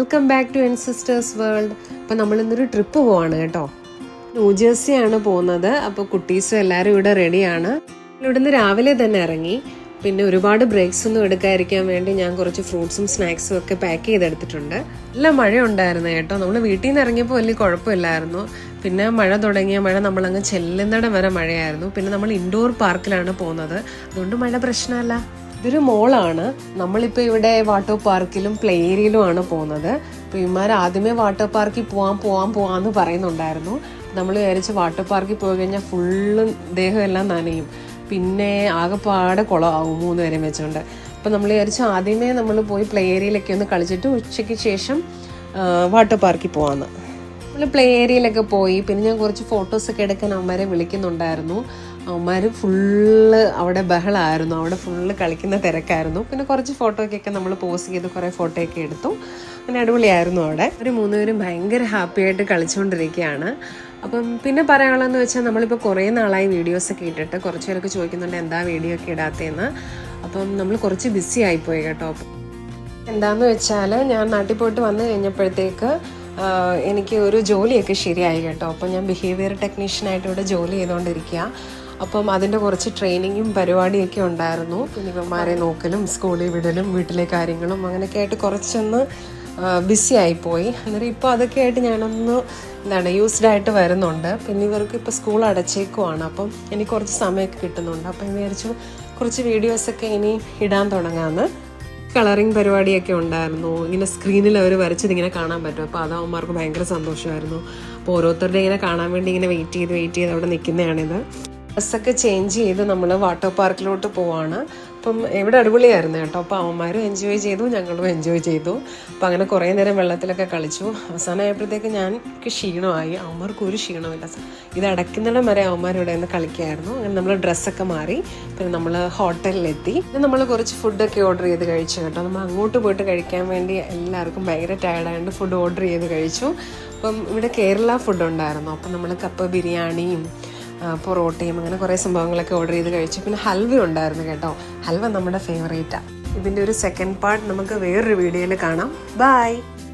Welcome back to N sisters world അപ്പോൾ നമ്മൾ ഇന്നൊരു ട്രിപ്പ് പോവാണ് കേട്ടോ. ന്യൂജേഴ്സിയാണ് പോകുന്നത്. അപ്പോൾ കുട്ടീസും എല്ലാവരും ഇവിടെ റെഡിയാണ് ഇവിടുന്ന് രാവിലെ തന്നെ ഇറങ്ങി. പിന്നെ ഒരുപാട് ബ്രേക്സ് ഒന്നും എടുക്കാതിരിക്കാൻ വേണ്ടി ഞാൻ കുറച്ച് ഫ്രൂട്ട്സും സ്നാക്സും ഒക്കെ പാക്ക് ചെയ്തെടുത്തിട്ടുണ്ട്. നല്ല മഴ ഉണ്ടായിരുന്നു കേട്ടോ. നമ്മൾ വീട്ടിൽ നിന്ന് ഇറങ്ങിയപ്പോൾ വലിയ കുഴപ്പമില്ലായിരുന്നു. പിന്നെ മഴ തുടങ്ങിയ മഴ നമ്മളങ്ങ് ചെല്ലുന്നിടം വരെ മഴയായിരുന്നു. പിന്നെ നമ്മൾ ഇൻഡോർ പാർക്കിലാണ് പോകുന്നത്. അതുകൊണ്ട് മഴ പ്രശ്നമല്ല. ഇതൊരു മോളാണ്. നമ്മളിപ്പോൾ ഇവിടെ വാട്ടർ പാർക്കിലും പ്ലേ ഏരിയയിലുമാണ് പോകുന്നത്. അപ്പോൾ ഇമാർ ആദ്യമേ വാട്ടർ പാർക്കിൽ പോവാൻ പോവാൻ പോവാന്ന് പറയുന്നുണ്ടായിരുന്നു. നമ്മൾ വിചാരിച്ച് വാട്ടർ പാർക്കിൽ പോയി കഴിഞ്ഞാൽ ഫുള്ള് ദേഹം എല്ലാം നനയും. പിന്നെ ആകെപ്പാടെ കുളമാവും മൂന്ന് പേരെയും വെച്ചുകൊണ്ട് അപ്പോൾ നമ്മൾ വിചാരിച്ചു ആദ്യമേ നമ്മൾ പോയി പ്ലേ ഏരിയയിലൊക്കെ ഒന്ന് കളിച്ചിട്ട് ഉച്ചയ്ക്ക് ശേഷം വാട്ടർ പാർക്കിൽ പോവാന്ന്. പ്ലേ ഏരിയയിലൊക്കെ പോയി. പിന്നെ ഞാൻ കുറച്ച് ഫോട്ടോസൊക്കെ എടുക്കാൻ അവന്മാരെ വിളിക്കുന്നുണ്ടായിരുന്നു. അവന്മാർ ഫുള്ള് അവിടെ ബഹളമായിരുന്നു അവിടെ ഫുള്ള് കളിക്കുന്ന തിരക്കായിരുന്നു. പിന്നെ കുറച്ച് ഫോട്ടോയ്ക്കൊക്കെ നമ്മൾ പോസ്റ്റ് ചെയ്ത് കുറേ ഫോട്ടോയൊക്കെ എടുത്തു. അങ്ങനെ അടിപൊളിയായിരുന്നു അവിടെ. ഒരു മൂന്നുപേരും ഭയങ്കര ഹാപ്പി ആയിട്ട് കളിച്ചുകൊണ്ടിരിക്കുകയാണ് അപ്പം പിന്നെ പറയാനുള്ളതെന്ന് വെച്ചാൽ നമ്മളിപ്പോൾ കുറേ നാളായി വീഡിയോസൊക്കെ ഇട്ടിട്ട് കുറച്ച് പേരൊക്കെ ചോദിക്കുന്നുണ്ട് എന്താ വീഡിയോ ഒക്കെ ഇടാത്തതെന്ന്? അപ്പം നമ്മൾ കുറച്ച് ബിസി ആയിപ്പോയി കേട്ടോ. എന്താന്ന് വെച്ചാൽ ഞാൻ നാട്ടിൽ പോയിട്ട് വന്നു കഴിഞ്ഞപ്പോഴത്തേക്ക് എനിക്ക് ഒരു ജോലിയൊക്കെ ശരിയായി കേട്ടോ. അപ്പം ഞാൻ ബിഹേവിയർ ടെക്നീഷ്യനായിട്ട് ഇവിടെ ജോലി ചെയ്തുകൊണ്ടിരിക്കുക അപ്പം അതിന്റെ കുറച്ച് ട്രെയിനിങ്ങും പരിപാടിയൊക്കെ ഉണ്ടായിരുന്നു. കുഞ്ഞിപ്പന്മാരെ നോക്കലും സ്കൂളിൽ വിടലും വീട്ടിലെ കാര്യങ്ങളും അങ്ങനെയൊക്കെ ആയിട്ട് കുറച്ചൊന്ന് ബിസി ആയിപ്പോയി അന്നേരം ഇപ്പോൾ അതൊക്കെ ആയിട്ട് ഞാനൊന്ന് എന്താണ് യൂസ്ഡ് ആയിട്ട് വരുന്നുണ്ട്. പിന്നെ ഇവർക്ക് ഇപ്പോൾ സ്കൂൾ അടച്ചേക്കുവാണ്. അപ്പം എനിക്ക് കുറച്ച് സമയമൊക്കെ കിട്ടുന്നുണ്ട്. അപ്പം വിചാരിച്ചു കുറച്ച് വീഡിയോസൊക്കെ ഇനി ഇടാൻ തുടങ്ങാമെന്ന് കളറിങ് പരിപാടിയൊക്കെ ഉണ്ടായിരുന്നു. ഇങ്ങനെ സ്ക്രീനിൽ അവർ വരച്ചത് ഇങ്ങനെ കാണാൻ പറ്റും. അപ്പോൾ അത് ഭയങ്കര സന്തോഷമായിരുന്നു. അപ്പോൾ ഓരോരുത്തരുടെ ഇങ്ങനെ കാണാൻ വേണ്ടി ഇങ്ങനെ വെയിറ്റ് ചെയ്ത് വെയിറ്റ് ചെയ്ത് അവിടെ നിൽക്കുന്നതാണിത് ഡ്രസ്സൊക്കെ ചേഞ്ച് ചെയ്ത് നമ്മൾ വാട്ടർ പാർക്കിലോട്ട് പോവാണ്. അപ്പം ഇവിടെ അടിപൊളിയായിരുന്നു കേട്ടോ. അപ്പോൾ അവന്മാരും എൻജോയ് ചെയ്തു ഞങ്ങളും എൻജോയ് ചെയ്തു. അപ്പം അങ്ങനെ കുറേ നേരം വെള്ളത്തിലൊക്കെ കളിച്ചു. അവസാനമായപ്പോഴത്തേക്ക് ഞാൻ എനിക്ക് ക്ഷീണമായി. അവന്മാർക്ക് ഒരു ക്ഷീണമില്ല ഇത് അടയ്ക്കുന്നിടം വരെ അവന്മാർ ഇവിടെ നിന്ന് കളിക്കായിരുന്നു. അങ്ങനെ നമ്മൾ ഡ്രസ്സൊക്കെ മാറി പിന്നെ നമ്മൾ ഹോട്ടലിലെത്തി. പിന്നെ നമ്മൾ കുറച്ച് ഫുഡൊക്കെ ഓർഡർ ചെയ്ത് കഴിച്ചു കേട്ടോ. നമ്മൾ അങ്ങോട്ട് പോയിട്ട് കഴിക്കാൻ വേണ്ടി എല്ലാവർക്കും ഭയങ്കര ടയർഡായതുകൊണ്ട് ഫുഡ് ഓർഡർ ചെയ്ത് കഴിച്ചു. അപ്പം ഇവിടെ കേരള ഫുഡ് ഉണ്ടായിരുന്നു. അപ്പം നമ്മൾ കപ്പ ബിരിയാണിയും പൊറോട്ടയും അങ്ങനെ കുറേ സംഭവങ്ങളൊക്കെ ഓർഡർ ചെയ്ത് കഴിച്ചു. പിന്നെ ഹൽവ ഉണ്ടായിരുന്നു കേട്ടോ. ഹൽവ നമ്മുടെ ഫേവറേറ്റാണ് ഇതിന്റെ ഒരു സെക്കൻഡ് പാർട്ട് നമുക്ക് വേറൊരു വീഡിയോയിൽ കാണാം. ബൈ